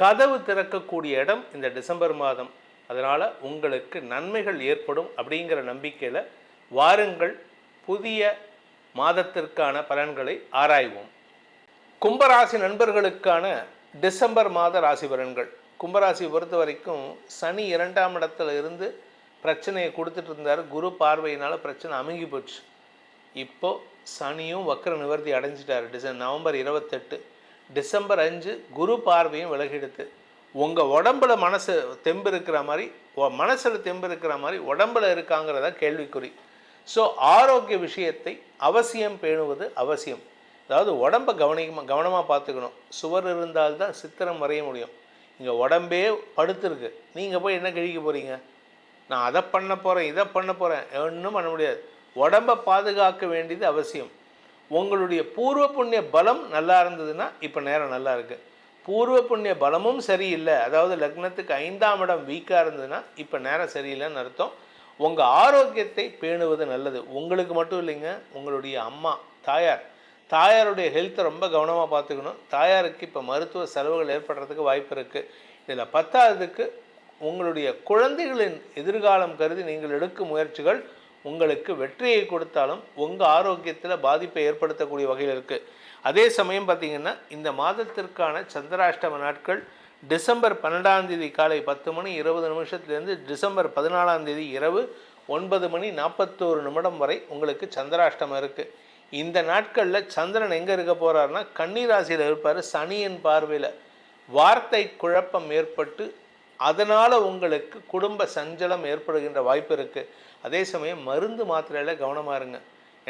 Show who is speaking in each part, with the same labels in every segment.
Speaker 1: கதவு திறக்கக்கூடிய இடம் இந்த டிசம்பர் மாதம். அதனால் உங்களுக்கு நன்மைகள் ஏற்படும் அப்படிங்கிற நம்பிக்கையில் வாருங்கள். புதிய மாதத்திற்கான பலன்களை ஆராய்வோம். கும்பராசி நண்பர்களுக்கான டிசம்பர் மாத ராசி பலன்கள். கும்பராசி பொறுத்த வரைக்கும் சனி இரண்டாம் இடத்துல இருந்து பிரச்சனையை கொடுத்துட்டு இருந்தார். குரு பார்வையினால் பிரச்சனை அமுங்கி போச்சு. இப்போ சனியும் வக்கர நிவர்த்தி அடைஞ்சிட்டார். டிசம்பர் நவம்பர் இருபத்தெட்டு. டிசம்பர் அஞ்சு குரு பார்வையும் விலகிடுது உங்கள் உடம்புல மனசு தெம்பு இருக்கிற மாதிரி மனசில் தெம்பு இருக்கிற மாதிரி உடம்புல இருக்காங்கிறத கேள்விக்குறி. ஸோ ஆரோக்கிய விஷயத்தை அவசியம் பேணுவது அவசியம். அதாவது உடம்பை கவனிக்கமாக கவனமாக பார்த்துக்கணும். சுவர் இருந்தால்தான் சித்திரம் வரைய முடியும். இங்கே உடம்பே படுத்துருக்கு. நீங்கள் போய் என்ன கிழிக்க போகிறீங்க நான் அதை பண்ண போகிறேன் இதை பண்ண போகிறேன் ஒன்றும் பண்ண முடியாது. உடம்பை பாதுகாக்க வேண்டியது அவசியம். உங்களுடைய பூர்வ புண்ணிய பலம் நல்லா இருந்ததுன்னா இப்போ நேரம் நல்லா இருக்கு. பூர்வ புண்ணிய பலமும் சரியில்லை. அதாவது லக்னத்துக்கு ஐந்தாம் இடம் வீக்காக இருந்ததுன்னா இப்போ நேரம் சரியில்லைன்னு அர்த்தம். உங்கள் ஆரோக்கியத்தை பேணுவது நல்லது. உங்களுக்கு மட்டும் இல்லைங்க உங்களுடைய அம்மா தாயார். தாயாருடைய ஹெல்த்தை ரொம்ப கவனமாக பார்த்துக்கணும். தாயாருக்கு இப்போ மருத்துவ செலவுகள் ஏற்படுறதுக்கு வாய்ப்பு இருக்குது இதில் பத்தாவதுக்கு உங்களுடைய குழந்தைகளின் எதிர்காலம் கருதி நீங்கள் எடுக்கும் முயற்சிகள் உங்களுக்கு வெற்றியை கொடுத்தாலும் உங்கள் ஆரோக்கியத்தில் பாதிப்பை ஏற்படுத்தக்கூடிய வகையில் இருக்குது அதே சமயம் பார்த்தீங்கன்னா இந்த மாதத்திற்கான சந்திராஷ்டம நாட்கள் டிசம்பர் பன்னெண்டாம் தேதி காலை பத்து மணி இருபது நிமிஷத்துலேருந்து டிசம்பர் பதினாலாம் தேதி இரவு ஒன்பது மணி நாற்பத்தோரு நிமிடம் வரை உங்களுக்கு சந்திராஷ்டமம் இருக்குது இந்த நாட்களில் சந்திரன் எங்கே இருக்க போகிறாருன்னா கன்னிராசியில் இருப்பார் சனியின் பார்வையில். வார்த்தை குழப்பம் ஏற்பட்டு அதனால் உங்களுக்கு குடும்ப சஞ்சலம் ஏற்படுகின்ற வாய்ப்பு இருக்குது அதே சமயம் மருந்து மாத்திரையில் கவனமாக இருங்க.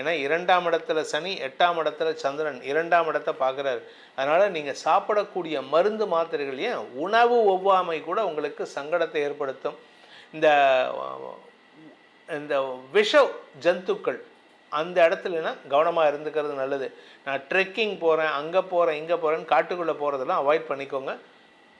Speaker 1: ஏன்னா இரண்டாம் இடத்துல சனி எட்டாம் இடத்துல சந்திரன் இரண்டாம் இடத்தை பார்க்குறாரு. அதனால் நீங்கள் சாப்பிடக்கூடிய மருந்து மாத்திரைகளையும் உணவு ஒவ்வாமை கூட உங்களுக்கு சங்கடத்தை ஏற்படுத்தும். இந்த இந்த விஷ ஜந்துக்கள் அந்த இடத்துலனா கவனமாக இருந்துக்கிறது நல்லது. நான் ட்ரெக்கிங் போகிறேன் அங்கே போகிறேன் இங்கே போகிறேன்னு காட்டுக்குள்ளே போகிறதெல்லாம் அவாய்ட் பண்ணிக்கோங்க.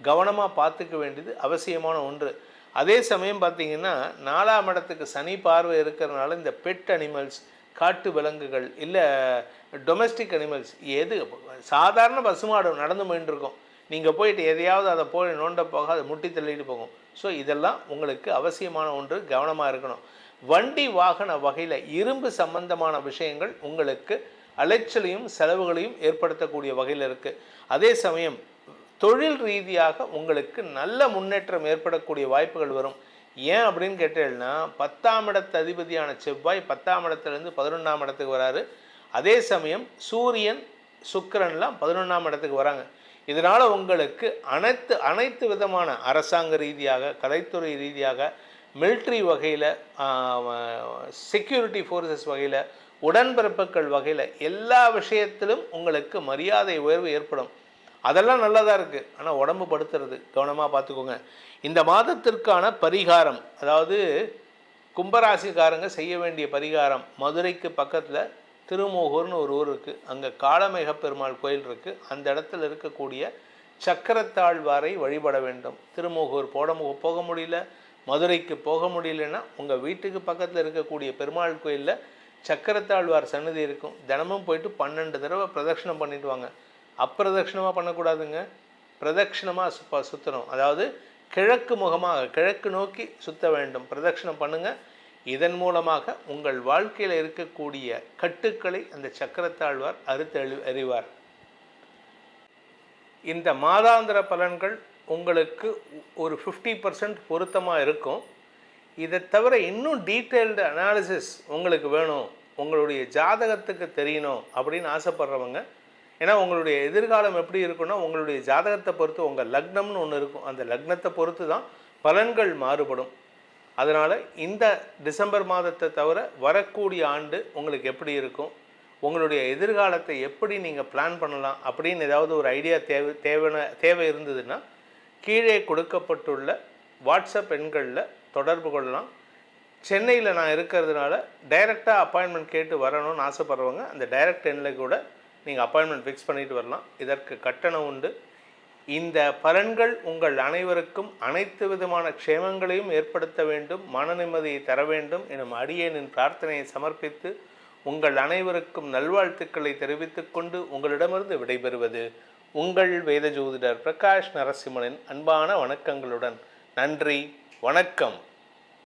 Speaker 1: கவனமாக பார்த்துக்க வேண்டியது அவசியமான ஒன்று. அதே சமயம் பார்த்தீங்கன்னா நாலாம் இடத்துக்கு சனி பார்வை இருக்கிறதுனால இந்த பெட் அனிமல்ஸ் காட்டு விலங்குகள் இல்லை டொமெஸ்டிக் அனிமல்ஸ் எது சாதாரண பசுமாடு நடந்து போயின்னு இருக்கும் நீங்கள் போயிட்டு எதையாவது அதை போய் நோண்ட போக அதை முட்டி தள்ளிட்டு போகும். ஸோ இதெல்லாம் உங்களுக்கு அவசியமான ஒன்று கவனமாக இருக்கணும். வண்டி வாகன வகையில் இரும்பு சம்பந்தமான விஷயங்கள் உங்களுக்கு அலைச்சலையும் செலவுகளையும் ஏற்படுத்தக்கூடிய வகையில் இருக்குது அதே சமயம் தொழில் ரீதியாக உங்களுக்கு நல்ல முன்னேற்றம் ஏற்படக்கூடிய வாய்ப்புகள் வரும். ஏன் அப்படின்னு கேட்டேன்னா பத்தாம் இடத்து அதிபதியான செவ்வாய் பத்தாம் இடத்துலேருந்து பதினொன்றாம் இடத்துக்கு வராரு. அதே சமயம் சூரியன் சுக்கரன்லாம் பதினொன்றாம் இடத்துக்கு வராங்க. இதனால் உங்களுக்கு அனைத்து அனைத்து விதமான அரசாங்க ரீதியாக கலைத்துறை ரீதியாக மிலிட்ரி வகையில் செக்யூரிட்டி ஃபோர்ஸஸ் வகையில் உடன்பிறப்புகள் வகையில் எல்லா விஷயத்திலும் உங்களுக்கு மரியாதை உயர்வு ஏற்படும். அதெல்லாம் நல்லதாக இருக்குது ஆனால் உடம்பு படுத்துறது. கவனமாக பார்த்துக்கோங்க. இந்த மாதத்திற்கான பரிகாரம் அதாவது கும்பராசிக்காரங்க செய்ய வேண்டிய பரிகாரம் மதுரைக்கு பக்கத்தில் திருமோகூர்னு ஒரு ஊர் இருக்குது அங்கே காளமேக பெருமாள் கோயில் இருக்குது அந்த இடத்துல இருக்கக்கூடிய சக்கரத்தாழ்வாரை வழிபட வேண்டும். திருமோகூர் போட போக முடியல. மதுரைக்கு போக முடியலன்னா உங்கள் வீட்டுக்கு பக்கத்தில் இருக்கக்கூடிய பெருமாள் கோயிலில் சக்கரத்தாழ்வார் சன்னதி இருக்கும். தினமும் போயிட்டு பன்னெண்டு தடவை பிரதட்சிணம் பண்ணிட்டு வாங்க. அப்பிரதட்சிணமாக பண்ணக்கூடாதுங்க. பிரதட்சிணமாக சுப்ப சுற்றணும் அதாவது கிழக்கு முகமாக கிழக்கு நோக்கி சுத்த வேண்டும். பிரதட்சணம் பண்ணுங்கள் இதன் மூலமாக உங்கள் வாழ்க்கையில் இருக்கக்கூடிய கட்டுக்களை அந்த சக்கரத்தாழ்வார் அறுத்து அறிவார் இந்த மாதாந்திர பலன்கள் உங்களுக்கு ஒரு ஃபிஃப்டி பர்சன்ட் பொருத்தமாக இருக்கும். இதை தவிர இன்னும் டீட்டெயில்டு அனாலிசிஸ் உங்களுக்கு வேணும். உங்களுடைய ஜாதகத்துக்கு தெரியணும் அப்படின்னு ஆசைப்படுறவங்க ஏன்னா உங்களுடைய எதிர்காலம் எப்படி இருக்குன்னா உங்களுடைய ஜாதகத்தை பொறுத்து உங்கள் லக்னம்னு ஒன்று இருக்கும். அந்த லக்னத்தை பொறுத்து தான் பலன்கள் மாறுபடும். அதனால் இந்த டிசம்பர் மாதத்தை தவிர வரக்கூடிய ஆண்டு உங்களுக்கு எப்படி இருக்கும்? உங்களுடைய எதிர்காலத்தை எப்படி நீங்கள் பிளான் பண்ணலாம்? அப்படின்னு ஏதாவது ஒரு ஐடியா தேவை தேவைன தேவை இருந்ததுன்னா கீழே கொடுக்கப்பட்டுள்ள வாட்ஸ்அப் எண்களில் தொடர்பு கொள்ளலாம். சென்னையில் நான் இருக்கிறதுனால டைரெக்டாக அப்பாயின்மெண்ட் கேட்டு வரணும்னு ஆசைப்பட்றவங்க அந்த டைரக்ட் எண்ணில் கூட நீங்கள் அப்பாயின்மெண்ட் ஃபிக்ஸ் பண்ணிட்டு வரலாம். இதற்கு கட்டணம் உண்டு. இந்த பலன்கள் உங்கள் அனைவருக்கும் அனைத்து விதமான க்ஷேமங்களையும் ஏற்படுத்த வேண்டும் மன நிம்மதியை தர வேண்டும் எனும் அடியேனின் பிரார்த்தனையை சமர்ப்பித்து உங்கள் அனைவருக்கும் நல்வாழ்த்துக்களை தெரிவித்துக் கொண்டு உங்களிடமிருந்து விடைபெறுவது உங்கள் வேத ஜோதிடர் பிரகாஷ் நரசிம்மனின் அன்பான வணக்கங்களுடன். நன்றி வணக்கம்.